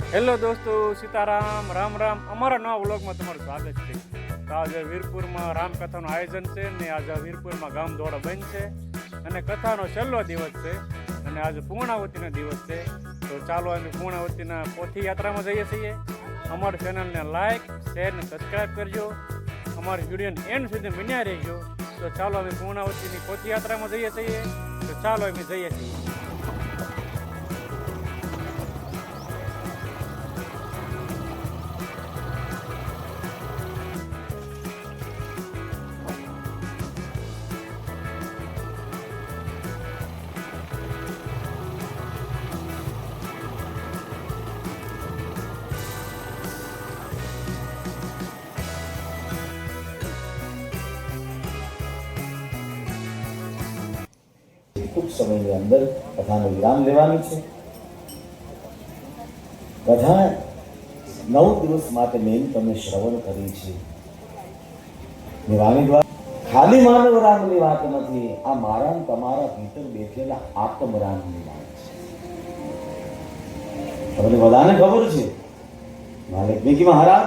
Hello દોસ્તો સીતારામ રામ રામ અમારા નવા વ્લોગમાં તમારું સ્વાગત છે તો આજે વીરપુરમાં રામકથાનું આયોજન છે ને આજે વીરપુરમાં ગામ દોડા બંધ છે. અને કથાનો છેલ્લો દિવસ છે અને આજે પૂર્ણાવતીનો દિવસ છે. તો ચાલો અમે પૂર્ણાવતીના પોથી યાત્રામાં જઈએ છીએ. અમારી ચેનલને લાઇક શેર ને સબસ્ક્રાઈબ કરજો. અમારી વિડીયોને એન્ડ સુધી બન્યા રહેજો. તો ચાલો અમે પૂર્ણાવતીની પોથી યાત્રામાં જઈએ છીએ. તો ચાલો અમે જઈએ છીએ. સમયની અંદર કથાનો વિરામ લેવાનું છે. કથા નવ દિવસ માટે મેન તમે શ્રવણ કરી છે. ખાલી માનવ રામની વાત નથી, આ મારા તમારા ભીતર બેઠેલા આત્મરામની વાત છે. તમને બધાને ખબર છે વાલ્મીકી મહારાજ,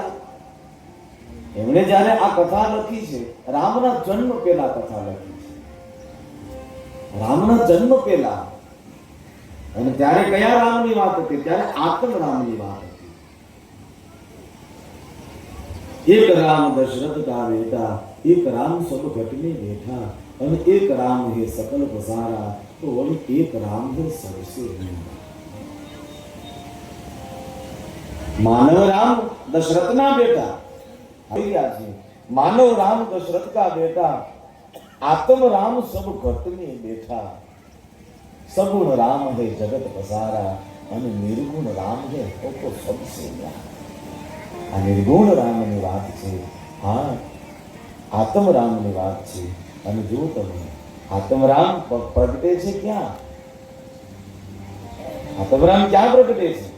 એમણે જ્યારે આ કથા લખી છે, રામના જન્મ પહેલા કથા લખી. રામના જન્મ પહેલા. અને ત્યારે કયા રામની વાત હતી? ત્યારે આત્મ રામની વાત હતી. એક રામ દશરથ કા બેટા એક રામ સબ ઘટને બેઠા, અને એક રામ હે સકલ પસારા, તો વળી એક રામ હે સરસે માનવ રામ દશરથના બેટા. માનવ રામ દશરથ કા બેટા. આત્મ રામ સબ ઘટને બેઠા. સગુણ રામ હે જગત પસારા અને નિર્ગુણ રામ હે તો સબસે. આ નિર્ગુણ રામની વાત છે, હા, આત્મ રામની વાત છે. અને જો તમે આત્મ રામ પ્રગટે છે ક્યાં? આત્મ રામ ક્યાં પ્રગટે છે?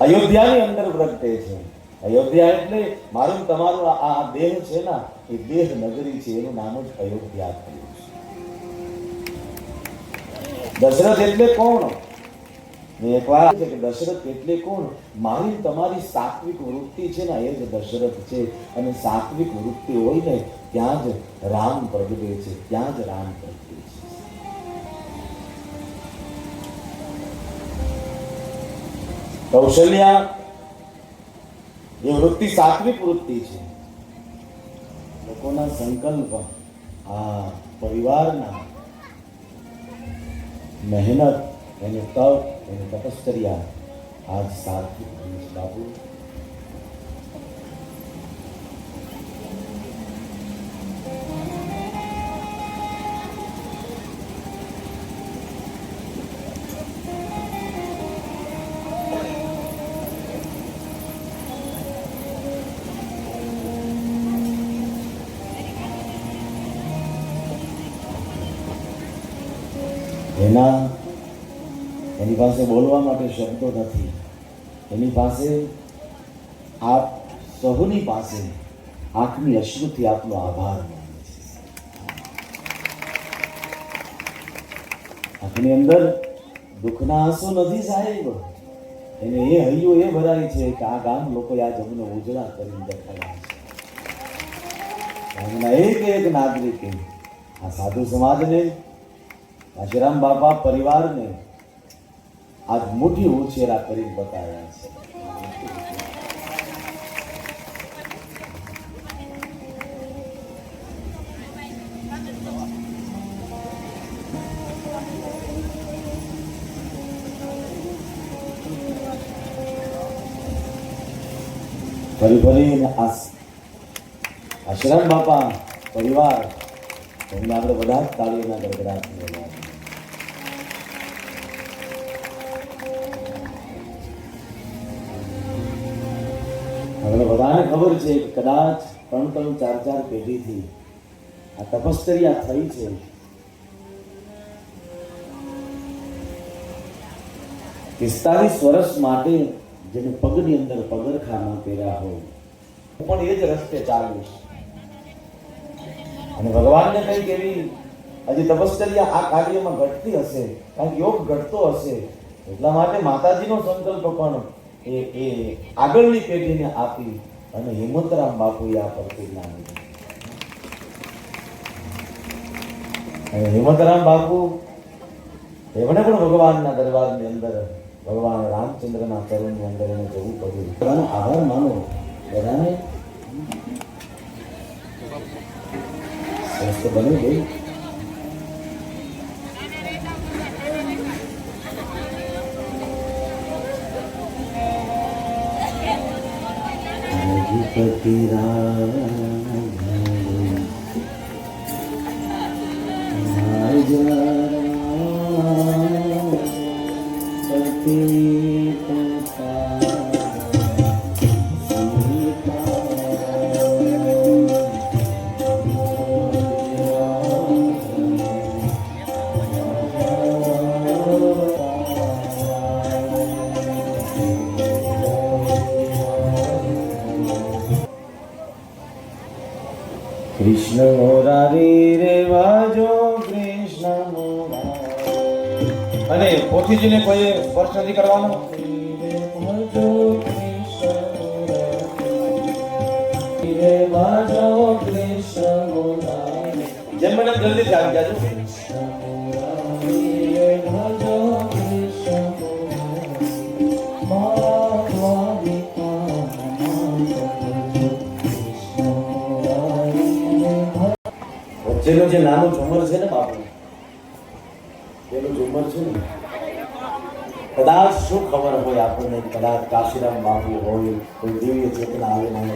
અયોધ્યાની અંદર પ્રગટે છે. અયોધ્યા એટલે મારું તમારું આ દેહ છે ને, એ દેહ નગરી છે, એનું નામ જ અયોધ્યા થયું છે. દશરથ એટલે કોણ? એક વાર છે કે દશરથ એટલે કોણ? મારી તમારી સાત્વિક વૃત્તિ છે ને, એ જ દશરથ છે. અને સાત્વિક વૃત્તિ હોય ને, ત્યાં જ રામ પ્રગટે છે, ત્યાં જ રામ પ્રગટે છે. કૌશલ્યા એ વૃત્તિ સાત્વિક વૃત્તિ છે. લોકોના સંકલ્પ આ પરિવારના મહેનત, એની તપ, એની તપશ્ચર્યા. આજ સાત્વિક બાપુ. પાસે બોલવા માટે શબ્દો નથી. એની પાસે આપ સહુની પાસે આંખની અશ્રુથી આપનો આભાર આંખની અંદર દુઃખના આંસુ નથી સાહેબ. એને એ હૈયું એ ભરાય છે કે આ ગામ લોકો આ જમનો ઉજળા કરીને દેખાડ્યા છે. ગામના એક એક નાગરિકે આ સાધુ સમાજને, કાશીરામ બાપા પરિવારને આજ મોટી ઉછેરા કરી બતાવ્યા છે. ફરી ફરીને આશ્રમ બાપા, પરિવાર, એમને આપણે બધા તાળીઓના ગડગડાટ ખબર છે કદાચ ત્રણ ત્રણ ચાર ચાર પેઢીથી આ તપશ્ચર્યા થઈ છે. પિસ્તાલીસ વર્ષ માટે જેને પગની અંદર પગરખા ન પહેર્યા હોય, પણ એ જ રસ્તે ચાલીશ અને ભગવાનને કંઈક એવી હજી તપશ્ચર્યા આ કાર્યમાં ઘટતી હશે કારણ કે યોગ ઘટતો હશે, એટલા માટે માતાજીનો સંકલ્પ પણ એ એ આગળની પેઢીને આપી અને હિંમતરામ બાપુએ આ પરથી જ્ઞાન અને હિંમતરામ બાપુ, એમણે પણ ભગવાનના દરબારની અંદર, ભગવાન રામચંદ્રના ચરણની અંદર એને જવું પડ્યું. બધાનો આભાર માનો. બધાને? બની તો બન્યું ભાઈ મોરારી રે વાજો કૃષ્ણ અને પોથીજીને કોઈ વર્ષ નથી કરવાનો? જેમ મને જલ્દી આવી જાજો. શું ખબર હોય આપણને કદાચ કાશીરામ બાપુ હોય કોઈ દિવ્ય ચેતના આવે નાનો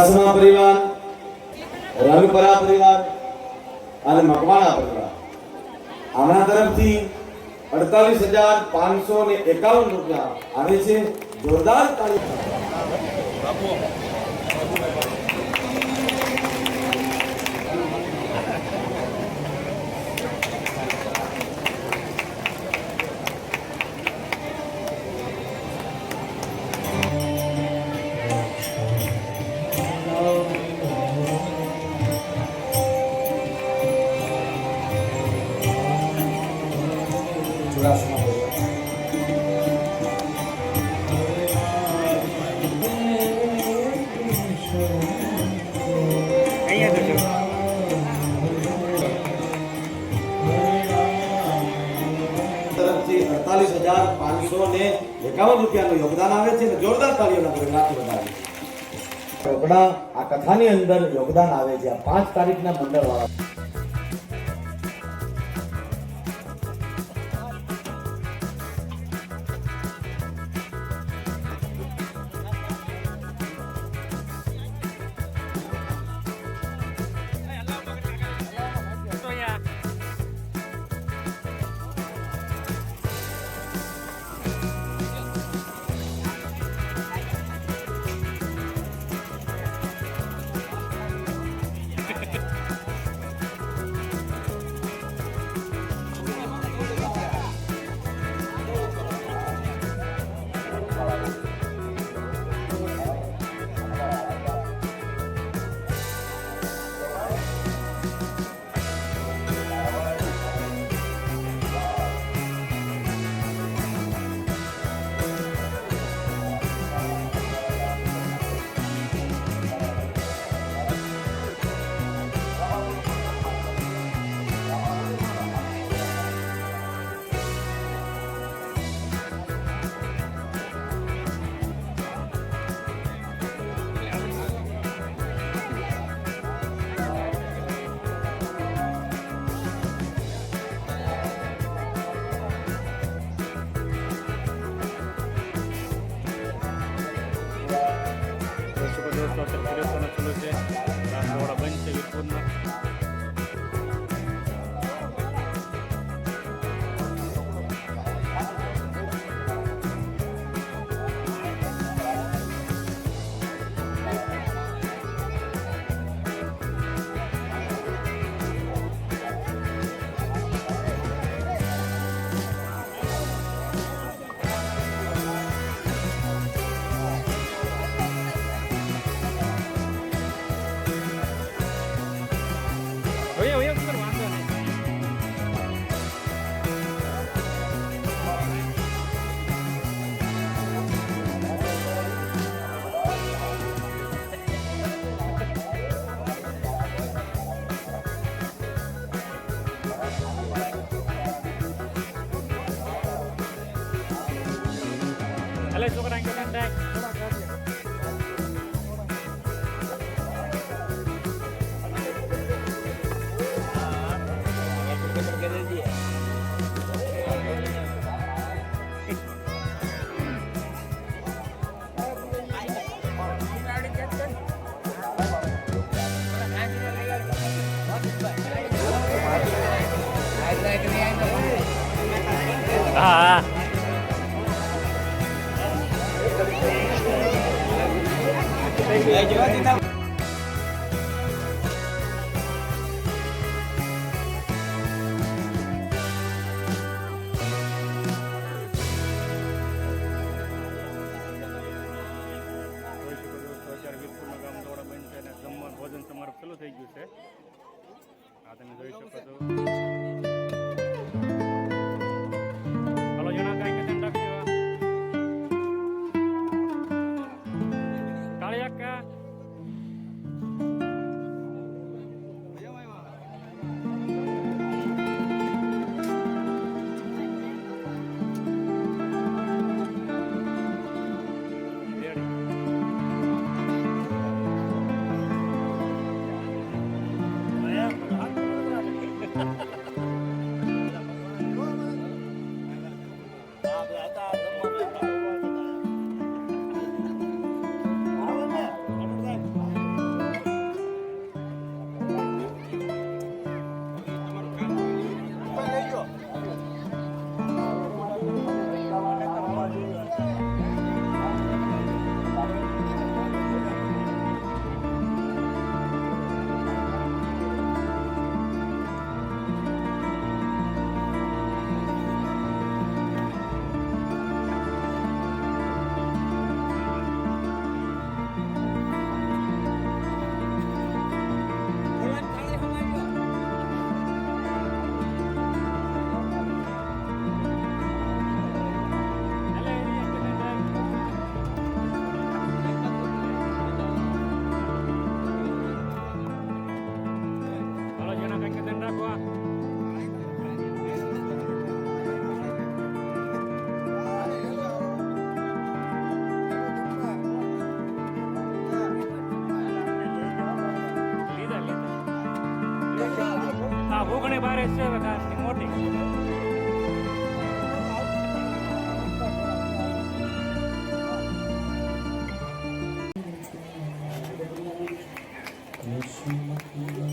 ચુડાસમા પરિવાર રવિપરા પરિવાર અને મકવાણા પરિવાર. આમના તરફથી અડતાલીસ હજાર પાંચસો ને એકાવન રૂપિયા આવે છે. જોરદાર તાળી એકાવન રૂપિયાનું યોગદાન આવે છે અને જોરદાર તાળીઓના ગણનાથી વધારે. યોગદાન આ કથાની અંદર યોગદાન આવે છે. આ પાંચ તારીખના મંડળવાળા Đăng, đăng, đăng. Jadi, kita Mm-hmm.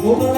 고마워.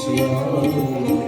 Shri